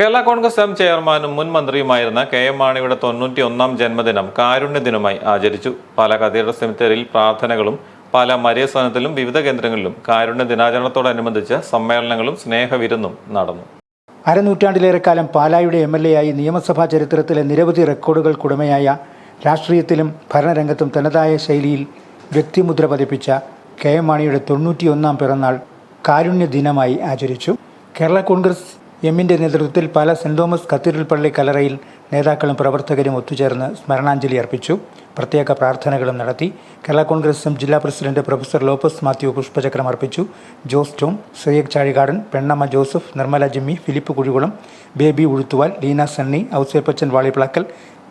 Kerala Congress M ചെയർമാനും മുൻ മന്ത്രിയുമായിരുന്ന K M മാണിയുടെ തൊണ്ണൂറ്റി ഒന്നാം ജന്മദിനം കാരുണ്യ ദിനമായി ആചരിച്ചു. പല കത്തീഡ്രൽ സെമിത്തേരിയിൽ പ്രാർത്ഥനകളും പല മരിയസ്ഥാനത്തിലും വിവിധ കേന്ദ്രങ്ങളിലും കാരുണ്യ ദിനാചരണത്തോടനുബന്ധിച്ച് സമ്മേളനങ്ങളും സ്നേഹവിരുന്നും നടന്നു. അരനൂറ്റാണ്ടിലേറെ കാലം പാലായുടെ എം എൽ എ ആയി നിയമസഭാ ചരിത്രത്തിലെ നിരവധി റെക്കോർഡുകൾക്കുടമയായ രാഷ്ട്രീയത്തിലും ഭരണരംഗത്തും തനതായ ശൈലിയിൽ വ്യക്തിമുദ്ര പതിപ്പിച്ച കെ എം മാണിയുടെ തൊണ്ണൂറ്റിയൊന്നാം പിറന്നാൾ കാരുണ്യ ദിനമായി ആചരിച്ചു. കേരള കോൺഗ്രസ് എമ്മിന്റെ നേതൃത്വത്തിൽ പല സെന്റ് തോമസ് കത്തീഡ്രൽ പള്ളി കലറയിൽ നേതാക്കളും പ്രവർത്തകരും ഒത്തുചേർന്ന് സ്മരണാഞ്ജലി അർപ്പിച്ചു. പ്രത്യേക പ്രാർത്ഥനകളും നടത്തി കേരള കോൺഗ്രസ് ജില്ലാ പ്രസിഡന്റ് പ്രൊഫസർ ലോപ്പസ് മാത്യു പുഷ്പചക്രം അർപ്പിച്ചു. ജോസ് ടോം സയ്യക് ചാഴികാടൻ പെണ്ണമ്മ ജോസഫ് നിർമ്മല ജിമ്മി ഫിലിപ്പ് കുഴികുളം ബേബി ഉഴുത്തുവാൽ ലീന സണ്ണി ഔസേപ്പച്ചൻ വാളിപ്ലാക്കൽ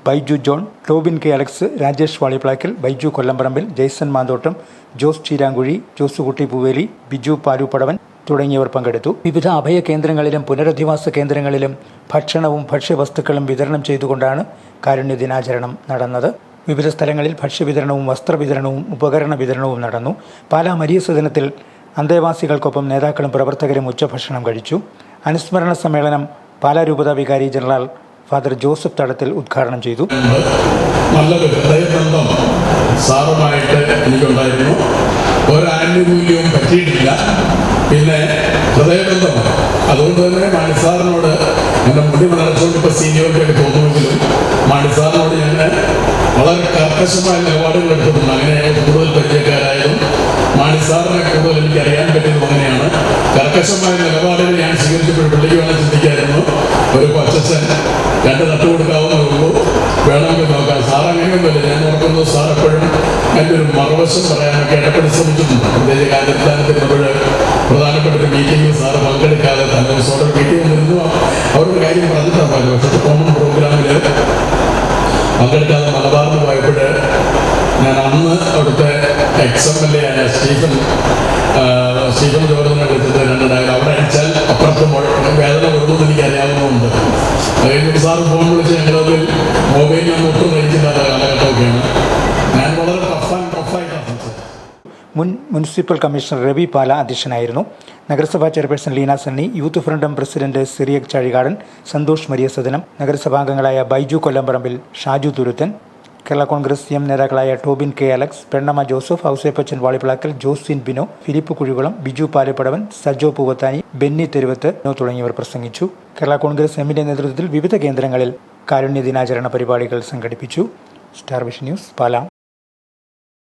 ബൈജു ജോൺ ടോബിൻ കെ അലക്സ് രാജേഷ് വാളിപ്ലാക്കൽ ബൈജു കൊല്ലംപറമ്പിൽ ജെയ്സൺ മാന്തോട്ടം ജോസ് ചീരാങ്കുഴി ജോസുകുട്ടി പൂവേലി ബിജു പാലുപടവൻ തുടങ്ങിയവർ പങ്കെടുത്തു. വിവിധ അഭയ കേന്ദ്രങ്ങളിലും പുനരധിവാസ കേന്ദ്രങ്ങളിലും ഭക്ഷണവും ഭക്ഷ്യവസ്തുക്കളും വിതരണം ചെയ്തുകൊണ്ടാണ് കാരുണ്യ ദിനാചരണം നടന്നത്. വിവിധ സ്ഥലങ്ങളിൽ ഭക്ഷ്യവിതരണവും വസ്ത്രവിതരണവും ഉപകരണ വിതരണവും നടന്നു. പാലാ മരിയ സദനത്തിൽ അന്തേവാസികൾക്കൊപ്പം നേതാക്കളും പ്രവർത്തകരും ഉച്ചഭക്ഷണം കഴിച്ചു. അനുസ്മരണ സമ്മേളനം പാലാ രൂപതാ വികാരി ജനറൽ ഫാദർ ജോസഫ് തടത്തിൽ ഉദ്ഘാടനം ചെയ്തു. നല്ലൊരു ഹൃദയബന്ധം സാറുമായിട്ട് എനിക്കുണ്ടായിരുന്നു. ഒരാനുകൂല്യവും പറ്റിയിട്ടില്ല. പിന്നെ ഹൃദയബന്ധം അതുകൊണ്ട് തന്നെ മാണിസാറിനോട് എന്റെ മുടി വളർച്ചുകൊണ്ട് ഇപ്പോൾ സീനിയോറിറ്റി തോന്നുമെങ്കിലും മാണിസാറിനോട് ഞാൻ വളരെ കർക്കശമായ നിലപാടുകൾ എടുത്തിട്ടുണ്ട്. അങ്ങനെ കൂടുതൽ പരിചയക്കാരായതും മാണിസാറിനെ കൂടുതൽ എനിക്ക് അറിയാൻ പറ്റിയതും അങ്ങനെയാണ്. കർക്കശമായ നിലപാടുകൾ ഞാൻ സ്വീകരിച്ചപ്പോൾ പുള്ളിക്ക് ചിന്തിക്കായിരുന്നു. ഒരു കൊച്ചൻ രണ്ട് തട്ട് കൊടുക്കാവുന്നേ ഉള്ളൂ. വേണമെങ്കിൽ നോക്കാം. സാർ അങ്ങനെയൊന്നുമില്ല ഞാൻ ഓർക്കുന്നു സാർ എപ്പോഴും എന്റെ ഒരു മറുവശം പറയാനൊക്കെ ഇടപെടി ശ്രമിച്ചിട്ടുണ്ട്. പ്രത്യേകിച്ച് ഒരു മീറ്റിംഗിൽ സാറ് പങ്കെടുക്കാതെ തന്നെ സോഡർ മീറ്റിംഗിൽ നിന്നു അവരുടെ കാര്യം പറഞ്ഞിട്ടുണ്ടായിരുന്നു പക്ഷേ കോമൺ പ്രോഗ്രാമിൽ പങ്കെടുക്കാതെ മലബാറിന് പോയപ്പോൾ ഞാൻ അന്ന് അവിടുത്തെ എക്സ് എം എൽ എ ആയ സ്റ്റീഫൻ സ്റ്റീഫൻ ജോർജിനെ വിളിച്ചിട്ട് രണ്ടുണ്ടായിരുന്നു അവിടെ അടിച്ചാൽ അപ്പുറത്ത് വേദന കൊടുക്കുമെന്ന് എനിക്ക് അറിയാവുന്നതുകൊണ്ട് സാറ് ഫോൺ വിളിച്ച് ഞങ്ങളതിൽ മൊബൈലിൽ ഒട്ടും കഴിച്ചില്ലാത്ത കാലഘട്ടമൊക്കെയാണ് ഞാൻ വളരെ ടഫ് ആൻഡ് ടഫായിട്ടാണ് സംസാരിച്ചത് മുൻ മുനിസിപ്പൽ കമ്മീഷണർ രവി പാല അധ്യക്ഷനായിരുന്നു. നഗരസഭാ chairperson Leena Sunny youth front M president Cyriac Chazhikadan Santhosh Maria Sadanam നഗരസഭാംഗങ്ങളായ Baiju Kollamparambil Shaju Thuruthan Kerala Congress M നേതാക്കളായ ടോബിൻ കെ അലക്സ് പെണ്ണമ്മ ജോസഫ് ഔസേപ്പച്ചൻ വാളിപ്പിളക്കൽ ജോസ്വിൻ ബിനോ ഫിലിപ്പ് കുഴികുളം ബിജു പാലപ്പടവൻ സജോ പൂവത്താനി ബെന്നി തെരുവത്ത് തുടങ്ങിയവർ പ്രസംഗിച്ചു. കേരള കോൺഗ്രസ് എമ്മിന്റെ നേതൃത്വത്തിൽ വിവിധ കേന്ദ്രങ്ങളിൽ കാരുണ്യ ദിനാചരണ പരിപാടികൾ സംഘടിപ്പിച്ചു. Star vision news Pala.